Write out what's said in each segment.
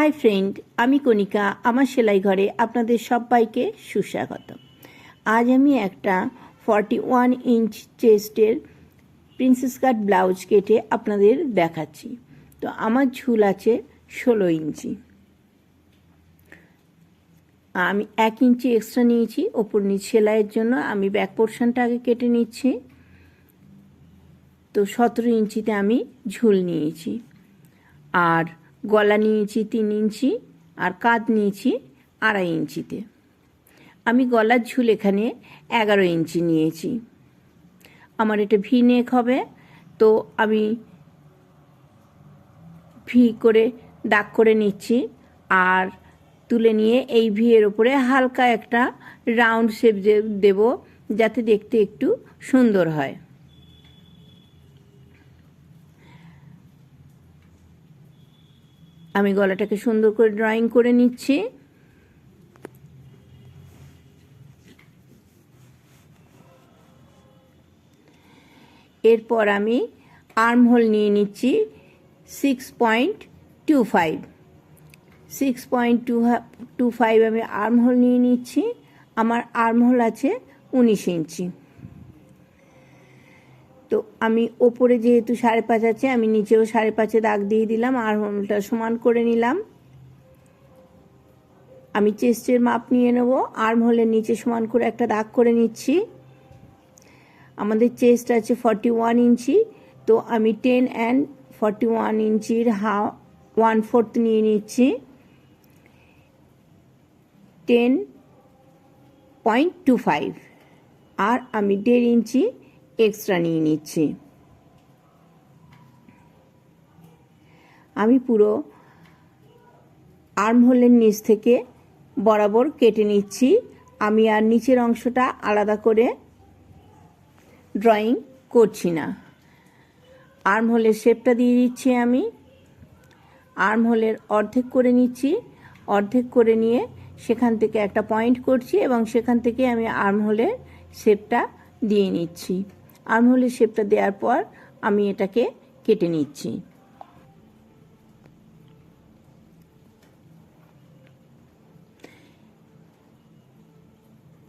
Hi friend আমি কণিকা। আমার সেলাই ঘরে আপনাদের সবাইকে সুস্বাগত আজ আমি একটা ফর্টি ওয়ান ইঞ্চ চেস্টের প্রিন্সেস কাট ব্লাউজ কেটে আপনাদের দেখাচ্ছি। তো আমার ঝুল আছে ষোলো ইঞ্চি। আমি এক ইঞ্চি এক্সট্রা নিয়েছি। ওপর নিচ সেলাইয়ের জন্য আমি ব্যাক পোর্শনটা আগে কেটে নিচ্ছি। তো সতেরো ইঞ্চিতে আমি ঝুল নিয়েছি। আর গলা নিয়েছি তিন ইঞ্চি আর কাঁধ নিয়েছি আড়াই ইঞ্চিতে। আমি গলার ঝুল এখানে এগারো ইঞ্চি নিয়েছি। আমার এটা ভি নেক হবে, তো আমি ভি করে দাগ করে নিচ্ছি আর তুলে নিয়ে এই ভি এর উপরে হালকা একটা রাউন্ড শেপ দেব যাতে দেখতে একটু সুন্দর হয়। আমি গলাটাকে সুন্দর করে ড্রয়িং করে নিচ্ছি। এরপর আমি আর্ম হোল নিয়ে নিচ্ছি six point two five six point two two five আমি আর্ম হোল নিয়ে নিচ্ছি, আমার আর্ম হোল আছে উনিশ ইঞ্চি তো আমি ওপরে যেহেতু সাড়ে পাঁচ আছে, আমি নিচেও সাড়ে পাঁচে দাগ দিয়ে দিলাম আর হোলটা সমান করে নিলাম। আমি চেস্টের মাপ নিয়ে নেব, আর্ম হোলের নিচে সমান করে একটা দাগ করে নিচ্ছি। আমাদের চেস্ট আছে ফর্টি ওয়ান ইঞ্চি, তো আমি টেন অ্যান্ড ফর্টি ওয়ান ইঞ্চির হা, ওয়ান ফোর্থ নিয়ে নিচ্ছি। টেন পয়েন্ট টু ফাইভ, আর আমি দেড় ইঞ্চি এক্সট্রা নিয়ে নিচ্ছি। আমি পুরো আর্ম হোলের নিচ থেকে বরাবর কেটে নিচ্ছি। আমি আর নিচের অংশটা আলাদা করে ড্রয়িং করছি না। আর্ম হোলের শেপটা দিয়ে দিচ্ছি আমি। আর্ম হোলের অর্ধেক করে নিচ্ছি। অর্ধেক করে নিয়ে সেখান থেকে একটা পয়েন্ট করছি এবং সেখান থেকে আমি আর্ম হোলের শেপটা দিয়ে নিচ্ছি। আর্মহোলের শেপটা দেওয়ার পর আমি এটাকে কেটে নিচ্ছি।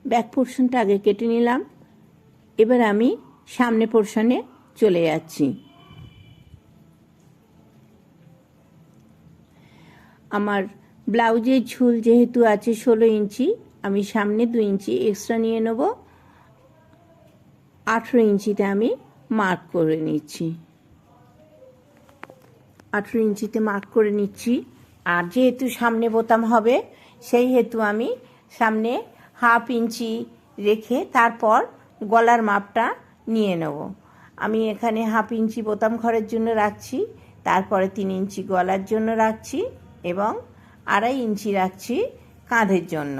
ব্যাক পোর্শনটা আগে কেটে নিলাম। এবার আমি সামনে পোর্শনে চলে যাচ্ছি। আমার ব্লাউজের ঝুল যেহেতু আছে ষোলো ইঞ্চি, আমি সামনে দু ইঞ্চি এক্সট্রা নিয়ে নেব। আঠেরো ইঞ্চিতে আমি মার্ক করে নিচ্ছি। আঠেরো ইঞ্চিতে মার্ক করে নিচ্ছি। আর যেহেতু সামনে বোতাম হবে, সেই হেতু আমি সামনে হাফ ইঞ্চি রেখে তারপর গলার মাপটা নিয়ে নেব। আমি এখানে হাফ ইঞ্চি বোতাম ঘরের জন্য রাখছি, তারপরে তিন ইঞ্চি গলার জন্য রাখছি এবং আড়াই ইঞ্চি রাখছি কাঁধের জন্য।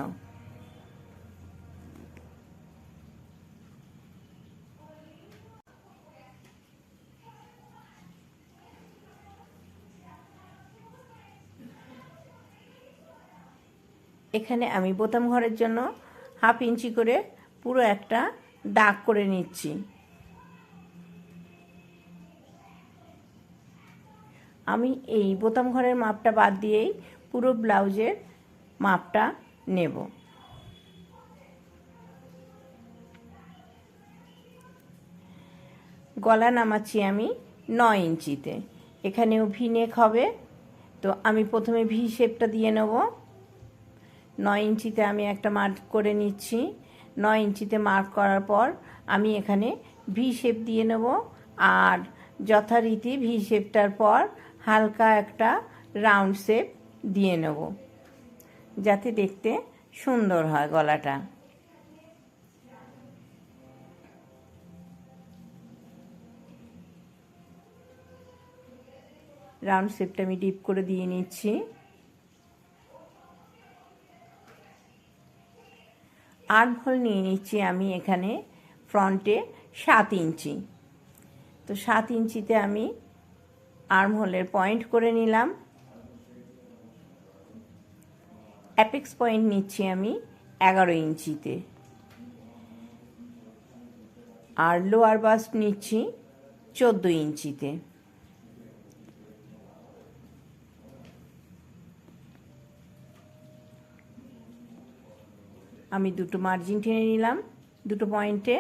এখানে আমি বোতাম ঘরের জন্য হাফ ইঞ্চি করে পুরো একটা দাগ করে নিচ্ছি। আমি এই বোতাম ঘরের মাপটা বাদ দিয়েই পুরো ব্লাউজের মাপটা নেব। গলা নামাচ্ছি আমি নয় ইঞ্চিতে। এখানেও ভি নেক হবে। তো আমি প্রথমে ভি শেপটা দিয়ে নেব। নয় ইঞ্চিতে আমি একটা মার্ক করে নিচ্ছি। নয় ইঞ্চিতে মার্ক করার পর আমি এখানে ভি শেপ দিয়ে নেব। আর যথারীতি ভি শেপটার পর হালকা একটা রাউন্ড শেপ দিয়ে নেব, যাতে দেখতে সুন্দর হয় গলাটা। রাউন্ড শেপটা আমি ডিপ করে দিয়ে নিচ্ছি। আট ভল নিয়ে নিচ্ছি আমি এখানে ফ্রন্টে সাত ইঞ্চি। তো সাত ইঞ্চিতে আমি আর্ম হোলের পয়েন্ট করে নিলাম। অ্যাপেক্স পয়েন্ট নিচ্ছি আমি এগারো ইঞ্চিতে। আর লোয়ার বাস্ট নিচ্ছি চোদ্দ ইঞ্চিতে। আমি দুটো মার্জিন টেনে নিলাম, দুটো পয়েন্টে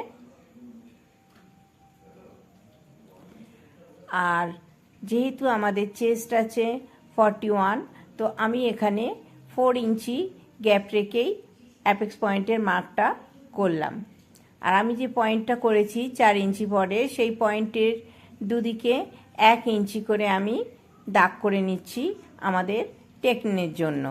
আর যেহেতু আমাদের চেস্ট আছে ফর্টি ওয়ান তো আমি এখানে ফোর ইঞ্চি গ্যাপ রেখেই অ্যাপেক্স পয়েন্টের মার্কটা করলাম। আর আমি যে পয়েন্টটা করেছি চার ইঞ্চি পরে, সেই পয়েন্টের দুদিকে এক ইঞ্চি করে আমি দাগ করে নিচ্ছি আমাদের টেকনের জন্য।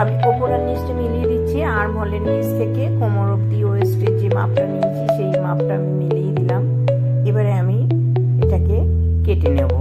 আমি ওপর আর নিচটা মিলিয়ে দিচ্ছি, আর মলের নিচ থেকে কোমর অব্দি ওয়েস্টের যে মাপটা নিয়েছি, সেই মাপটা আমি মিলিয়ে দিলাম। এবারে আমি এটাকে কেটে নেব।